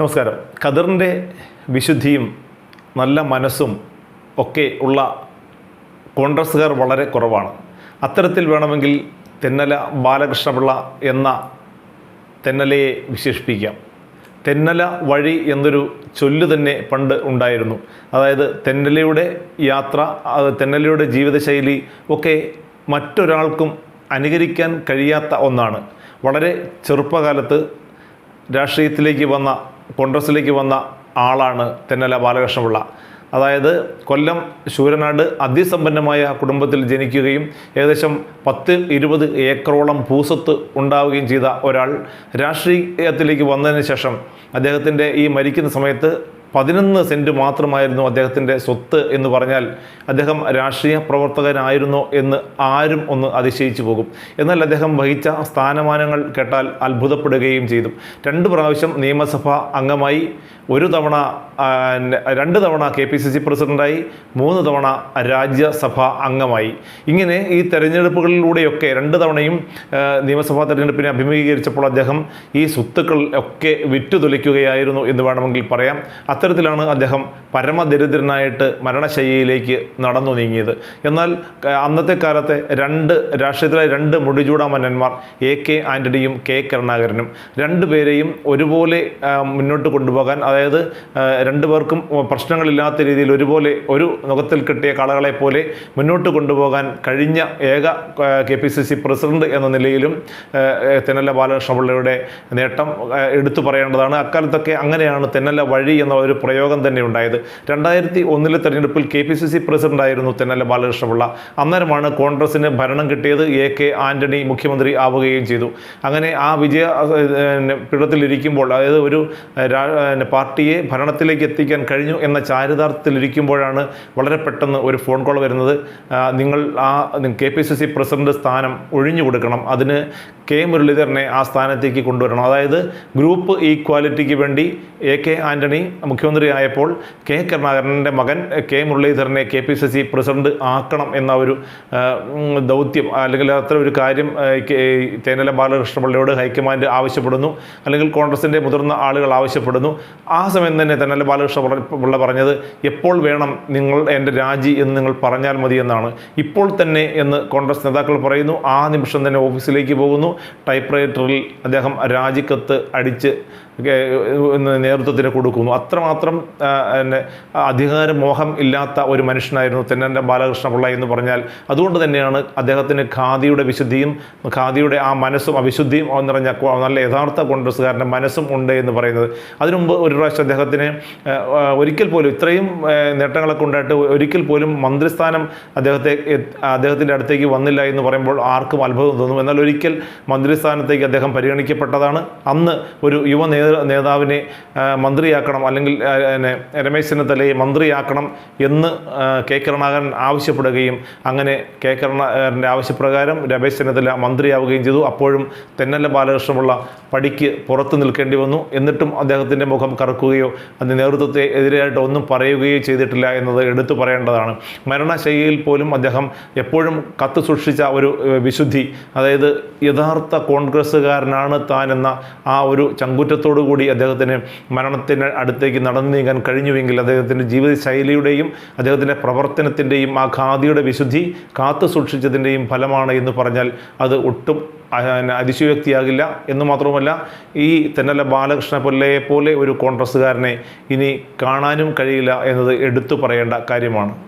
നമസ്കാരം. ഖദറിന്റെ വിശുദ്ധിയും നല്ല മനസ്സും ഒക്കെ ഉള്ള കോൺഗ്രസ്സുകാർ വളരെ കുറവാണ്. അത്തരത്തിൽ വേണമെങ്കിൽ തെന്നല ബാലകൃഷ്ണപിള്ള എന്ന തെന്നലയെ വിശേഷിപ്പിക്കാം. തെന്നല വഴി എന്നൊരു ചൊല്ല് തന്നെ പണ്ട് ഉണ്ടായിരുന്നു. അതായത് തെന്നലയുടെ യാത്ര തെന്നലയുടെ ജീവിതശൈലി ഒക്കെ മറ്റൊരാൾക്കും അനുകരിക്കാൻ കഴിയാത്ത ഒന്നാണ്. വളരെ ചെറുപ്പകാലത്ത് രാഷ്ട്രീയത്തിലേക്ക് വന്ന കോൺഗ്രസ്സിലേക്ക് വന്ന ആളാണ് തെന്നല ബാലകൃഷ്ണപിള്ള. അതായത് കൊല്ലം ശൂരനാട് അതിസമ്പന്നമായ കുടുംബത്തിൽ ജനിക്കുകയും ഏകദേശം പത്ത് ഇരുപത് ഏക്കറോളം ഭൂസ്വത്ത് ഉണ്ടാവുകയും ചെയ്ത ഒരാൾ രാഷ്ട്രീയത്തിലേക്ക് വന്നതിന് ശേഷം അദ്ദേഹത്തിന്റെ ഈ മരിക്കുന്ന സമയത്ത് പതിനൊന്ന് സെന്റ് മാത്രമായിരുന്നു അദ്ദേഹത്തിന്റെ സ്വത്ത് എന്ന് പറഞ്ഞാൽ അദ്ദേഹം രാഷ്ട്രീയ പ്രവർത്തകനായിരുന്നോ എന്ന് ആരും ഒന്ന് അതിശയിച്ചു പോകും. എന്നാൽ അദ്ദേഹം വഹിച്ച സ്ഥാനമാനങ്ങൾ കേട്ടാൽ അത്ഭുതപ്പെടുകയും ചെയ്തു. രണ്ട് പ്രാവശ്യം നിയമസഭാ അംഗമായി ഒരു തവണ രണ്ട് തവണ കെ പി സി സി പ്രസിഡന്റായി മൂന്ന് തവണ രാജ്യസഭാ അംഗമായി. ഇങ്ങനെ ഈ തെരഞ്ഞെടുപ്പുകളിലൂടെയൊക്കെ രണ്ട് തവണയും നിയമസഭാ തെരഞ്ഞെടുപ്പിനെ അഭിമുഖീകരിച്ചപ്പോൾ അദ്ദേഹം ഈ സ്വത്തുക്കൾ ഒക്കെ വിറ്റുതൊലിക്കുകയായിരുന്നു എന്ന് വേണമെങ്കിൽ പറയാം. അത്തരത്തിലാണ് അദ്ദേഹം പരമദരിദ്രനായിട്ട് മരണശയ്യയിലേക്ക് നടന്നു നീങ്ങിയത്. എന്നാൽ അന്നത്തെ കാലത്തെ രണ്ട് രാഷ്ട്രീയത്തിലെ രണ്ട് മുടിചൂടാമന്നന്മാർ എ കെ ആന്റണിയും കെ കരുണാകരനും രണ്ടുപേരെയും ഒരുപോലെ മുന്നോട്ട് കൊണ്ടുപോകാൻ അതായത് രണ്ടുപേർക്കും പ്രശ്നങ്ങളില്ലാത്ത രീതിയിൽ ഒരുപോലെ ഒരു മുഖത്തിൽ കിട്ടിയ കളകളെ പോലെ മുന്നോട്ട് കൊണ്ടുപോകാൻ കഴിഞ്ഞ ഏക K P C C president എന്ന നിലയിലും തെന്നല്ല തെന്നല ബാലകൃഷ്ണപിള്ളയുടെ നേട്ടം എടുത്തു പറയേണ്ടതാണ്. അക്കാലത്തൊക്കെ അങ്ങനെയാണ് തെന്നല്ല വഴി എന്ന ഒരു പ്രയോഗം തന്നെ ഉണ്ടായത്. രണ്ടായിരത്തി ഒന്നിലെ തെരഞ്ഞെടുപ്പിൽ K P C C president ആയിരുന്നു തെന്നല ബാലകൃഷ്ണപിള്ള. അന്നേരമാണ് കോൺഗ്രസിന് ഭരണം കിട്ടിയത് എ കെ ആന്റണി മുഖ്യമന്ത്രി ആവുകയും ചെയ്തു. അങ്ങനെ ആ വിജയ പിടത്തിലിരിക്കുമ്പോൾ അതായത് ഒരു പാർട്ടിയെ ഭരണത്തിലേക്ക് എത്തിക്കാൻ കഴിഞ്ഞു എന്ന ചാരിതാർത്ഥത്തിലിരിക്കുമ്പോഴാണ് വളരെ പെട്ടെന്ന് ഒരു ഫോൺ കോൾ വരുന്നത്. നിങ്ങൾ ആ K P C C president സ്ഥാനം ഒഴിഞ്ഞു കൊടുക്കണം. അതിന് കെ മുരളീധരനെ ആ സ്ഥാനത്തേക്ക് കൊണ്ടുവരണം. അതായത് ഗ്രൂപ്പ് ഈക്വാലിറ്റിക്ക് വേണ്ടി എ കെ ആന്റണി മുഖ്യമന്ത്രി ആയപ്പോൾ കെ കരുണാകരന്റെ മകൻ കെ മുരളീധരനെ K P C C president ആക്കണം എന്ന ഒരു ദൗത്യം അല്ലെങ്കിൽ അത്ര ഒരു കാര്യം തേനല ബാലകൃഷ്ണപിള്ളയോട് ഹൈക്കമാൻഡ് ആവശ്യപ്പെടുന്നു. അല്ലെങ്കിൽ കോൺഗ്രസിന്റെ മുതിർന്ന ആളുകൾ ആവശ്യപ്പെടുന്നു. ആ സമയം തന്നെ തേനല ബാലകൃഷ്ണ പിള്ള പറഞ്ഞത് എപ്പോൾ വേണം നിങ്ങൾ എന്റെ രാജി എന്ന് നിങ്ങൾ പറഞ്ഞാൽ മതി എന്നാണ്. ഇപ്പോൾ തന്നെ എന്ന് കോൺഗ്രസ് നേതാക്കൾ പറയുന്നു. ആ നിമിഷം തന്നെ ഓഫീസിലേക്ക് പോകുന്നു. ടൈപ്പ് റൈറ്ററിൽ അദ്ദേഹം രാജിക്കത്ത് അടിച്ച് നേതൃത്വത്തിന് കൊടുക്കുന്നു. അത്രമാത്രം പിന്നെ അധികാരമോഹം ഇല്ലാത്ത ഒരു മനുഷ്യനായിരുന്നു തെന്നന്റെ ബാലകൃഷ്ണപിള്ള എന്ന് പറഞ്ഞാൽ. അതുകൊണ്ട് തന്നെയാണ് അദ്ദേഹത്തിന് ഖാദിയുടെ വിശുദ്ധിയും ഖാദിയുടെ ആ മനസ്സും അവിശുദ്ധിയും നിറഞ്ഞ കോ- നല്ല യഥാർത്ഥ കോൺഗ്രസ്സുകാരന്റെ മനസ്സും ഉണ്ട് എന്ന് പറയുന്നത്. അതിനുമുമ്പ് ഒരു പ്രാവശ്യം അദ്ദേഹത്തിന് ഒരിക്കൽ പോലും ഇത്രയും നേട്ടങ്ങളൊക്കെ ഉണ്ടായിട്ട് ഒരിക്കൽ പോലും മന്ത്രിസ്ഥാനം അദ്ദേഹത്തെ അദ്ദേഹത്തിന്റെ അടുത്തേക്ക് വന്നില്ല എന്ന് പറയുമ്പോൾ ആർക്കും അത്ഭുതം തോന്നും. എന്നാൽ ഒരിക്കൽ മന്ത്രിസ്ഥാനത്തേക്ക് അദ്ദേഹം പരിഗണിക്കപ്പെട്ടതാണ്. അന്ന് ഒരു യുവ നേതാവിനെ മന്ത്രിയാക്കണം അല്ലെങ്കിൽ പിന്നെ രമേശ് ചെന്നിത്തലയെ മന്ത്രിയാക്കണം എന്ന് കെ കരുണാകരൻ ആവശ്യപ്പെടുകയും അങ്ങനെ കെ കരുണാകരന്റെ ആവശ്യപ്രകാരം രമേശ് ചെന്നിത്തല മന്ത്രിയാവുകയും ചെയ്തു. അപ്പോഴും തെന്നല്ല ബാലകൃഷ്ണപിള്ള പടിക്ക് പുറത്തു നിൽക്കേണ്ടി വന്നു. എന്നിട്ടും അദ്ദേഹത്തിന്റെ മുഖം കറക്കുകയോ അതിന് നേതൃത്വത്തെ എതിരായിട്ട് ഒന്നും പറയുകയോ ചെയ്തിട്ടില്ല എന്നത് എടുത്തു പറയേണ്ടതാണ്. മരണശൈലിയിൽ പോലും അദ്ദേഹം എപ്പോഴും കത്ത് സൂക്ഷിച്ച ഒരു വിശുദ്ധി അതായത് യഥാർത്ഥ കോൺഗ്രസ്സുകാരനാണ് താൻ എന്ന ആ ഒരു ചങ്കുറ്റത്തോടു കൂടി അദ്ദേഹത്തിന് മരണത്തിന് അടുത്തേക്ക് നടന്നു നീങ്ങാൻ കഴിഞ്ഞുവെങ്കിൽ അദ്ദേഹത്തിന്റെ ജീവിതശൈലിയുടെയും അദ്ദേഹത്തിന്റെ പ്രവർത്തനത്തിന്റെയും ആ ഖാദിയുടെ വിശുദ്ധി കാത്തു സൂക്ഷിച്ചതിന്റെയും ഫലമാണ് എന്ന് പറഞ്ഞാൽ അത് ഒട്ടും അതിശയോക്തിയാകില്ല എന്ന് മാത്രവുമല്ല ഈ തെന്നല ബാലകൃഷ്ണ പിള്ളയെ പോലെ ഒരു കോൺഗ്രസ്സുകാരനെ ഇനി കാണാനും കഴിയില്ല എന്നത് എടുത്തു പറയേണ്ട കാര്യമാണ്.